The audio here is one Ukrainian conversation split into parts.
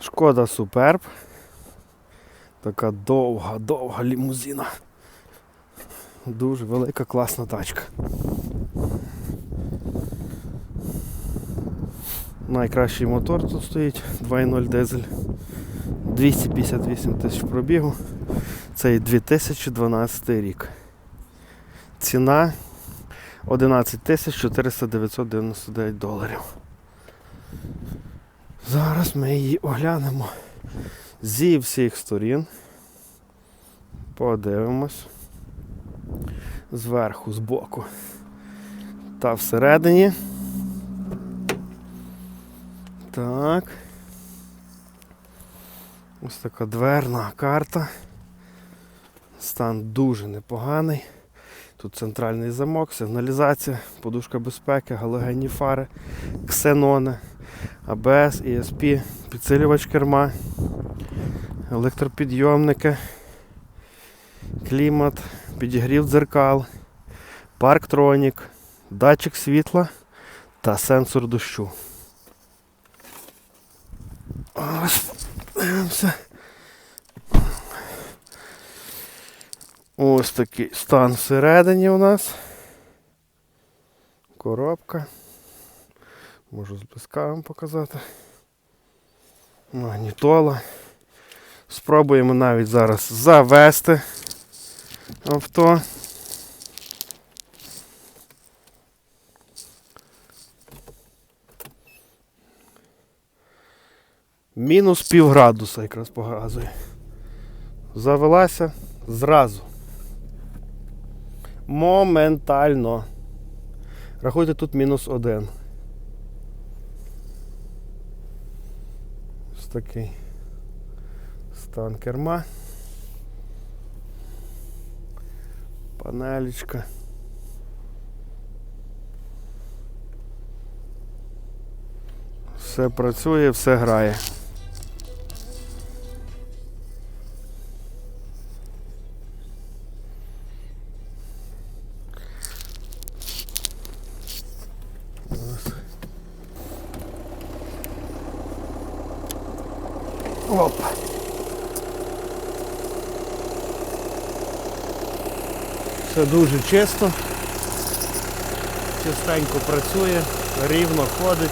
Шкода Суперб. Така довга, довга лімузина. Дуже велика, класна тачка. Найкращий мотор тут стоїть 2.0 дизель. 258 тисяч пробігу. Це 2012 рік. Ціна 11 тисяч 400 999 доларів. Зараз ми її оглянемо зі всіх сторін. Подивимось. Зверху, збоку. Та всередині. Так. Ось така дверна карта. Стан дуже непоганий. Тут центральний замок, сигналізація, подушка безпеки, галогенні фари, ксенони, АБС, ESP, підсилювач керма, електропідйомники, клімат, підігрів дзеркал, парктронік, датчик світла та сенсор дощу. Ось. Ось такий стан всередині у нас. Коробка. Можу з близька вам показати. Магнітола. Спробуємо навіть зараз завести авто. Мінус пів градуса якраз показує. Завелася зразу. Моментально. Рахуйте тут мінус один. Такий стан керма. Панелечка. Все працює, все грає. Все дуже чисто. Чистенько працює, рівно ходить.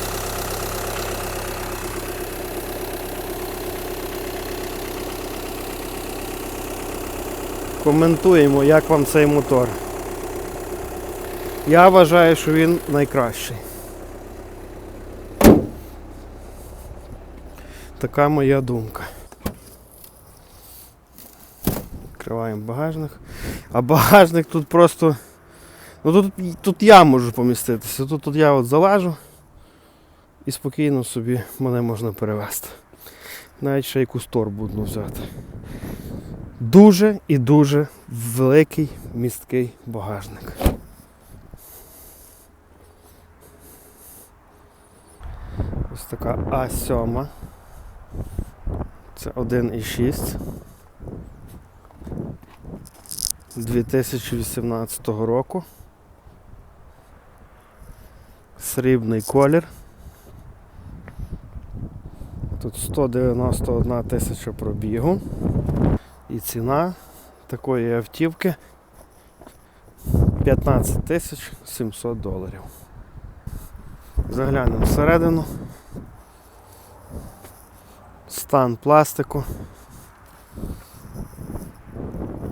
Коментуємо, як вам цей мотор. Я вважаю, що він найкращий. Така моя думка. Відкриваємо багажник. А багажник тут просто. Ну тут, тут я можу поміститися. Тут, тут я от залажу і спокійно собі мене можна перевезти. Навіть ще якусь торбу одну взяти. Дуже і дуже великий місткий багажник. Ось така А7. Це 1,6 2018 року. Срібний колір. Тут 191 тисяча пробігу. І ціна такої автівки 15 тисяч 700 доларів. Заглянемо всередину. Стан пластику.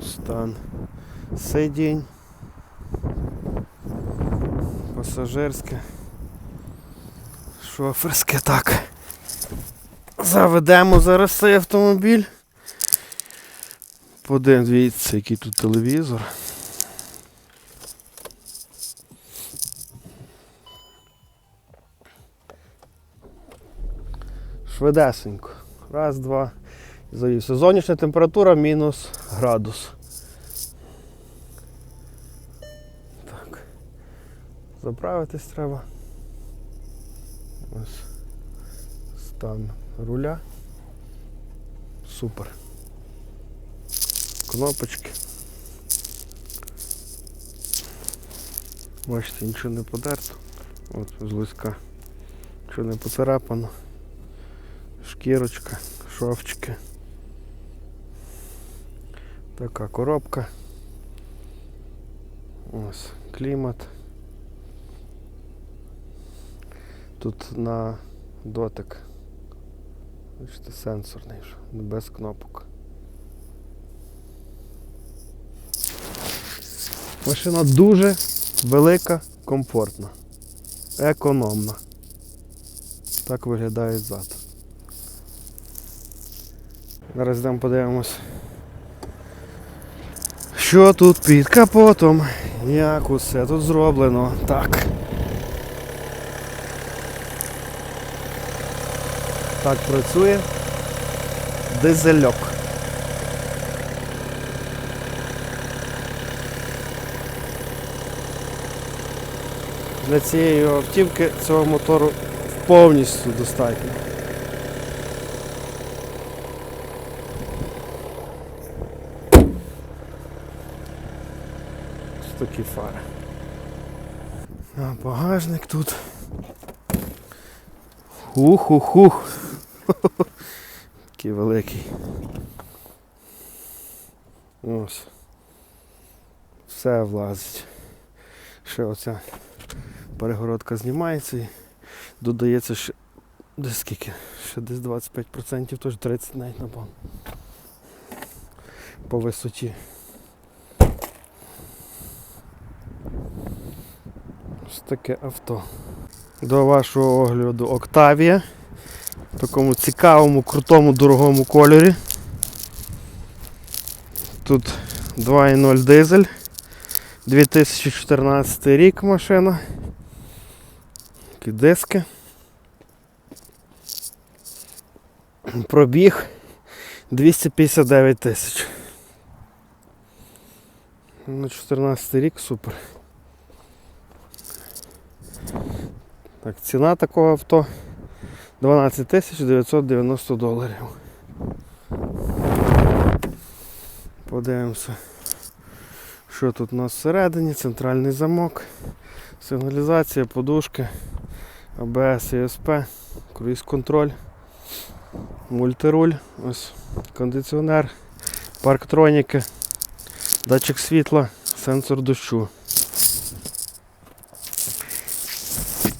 Стан сидінь. Пасажирське. Шоферське так. Заведемо зараз цей автомобіль. Подивіться, який тут телевізор. Швидесенько. Раз, два. Завівся. Зовнішня температура мінус градус. Заправитись треба. Ось стан руля. Супер. Кнопочки. Бачите, нічого не подерто. От зблизька. Нічого не поцарапано. Шкірочка, шовчики. Така коробка. Ось клімат. Тут на дотик. Бачите, сенсорний без кнопок. Машина дуже велика, комфортна, економна. Так виглядає зад. Зараз йдемо подивимось. Що тут під капотом? Як усе тут зроблено? Так. Так працює дизельок. Для цієї автівки цього мотору повністю достатньо. Такі фари. А багажник тут. Ух-ух-ух. Такий великий. Ось. Все влазить. Ще оця перегородка знімається і додається ще десь скільки? Ще десь 25%, тож 30 навіть напевно. По висоті. Ось таке авто. До вашого огляду Октавія. В такому цікавому, крутому, дорогому кольорі. Тут 2.0 дизель. 2014 рік машина. Такі диски. Пробіг 259 тисяч. На 14 рік супер. Так, ціна такого авто 12 тисяч 990 доларів. Подивимося, що тут у нас всередині, центральний замок, сигналізація, подушки, АБС, ЄСП, круїз контроль, мультируль, ось кондиціонер, парктроніки, датчик світла, сенсор дощу.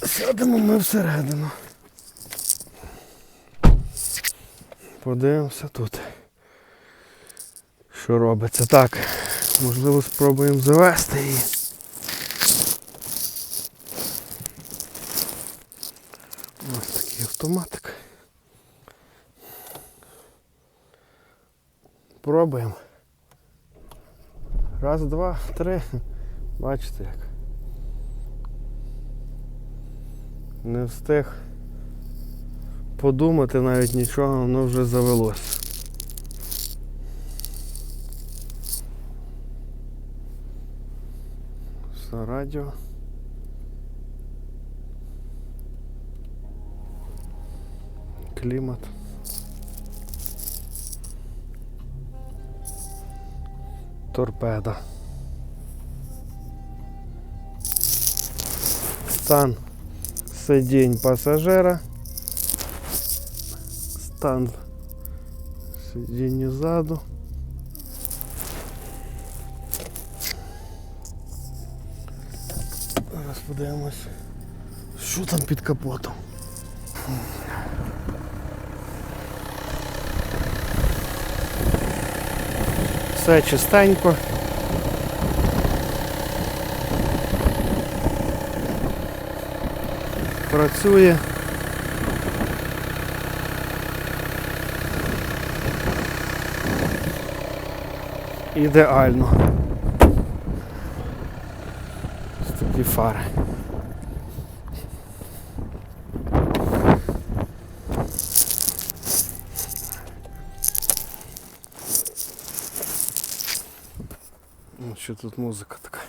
Сядемо ми всередину. Подивимося тут. Що робиться? Так, можливо спробуємо завести її. Ось такий автоматик. Пробуємо. Раз, два, три. Бачите як. Не встиг подумати навіть нічого, воно вже завелось. Все радіо. Клімат. Торпеда. Стан сидінь пасажира. Стан сидіння ззаду. Зараз подивимось, що там під капотом. Все чистенько. Працює. Ідеально. Ось такі фари. Ну, що тут музика така.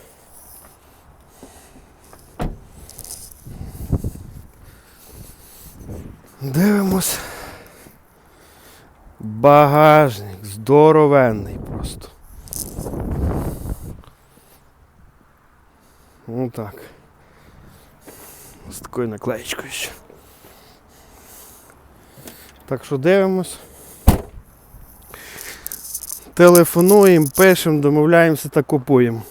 Дивимось. Багажник здоровенний просто. Ну так. З такою наклеєчкою ще. Так що дивимось. Телефонуємо, пишемо, домовляємося та купуємо.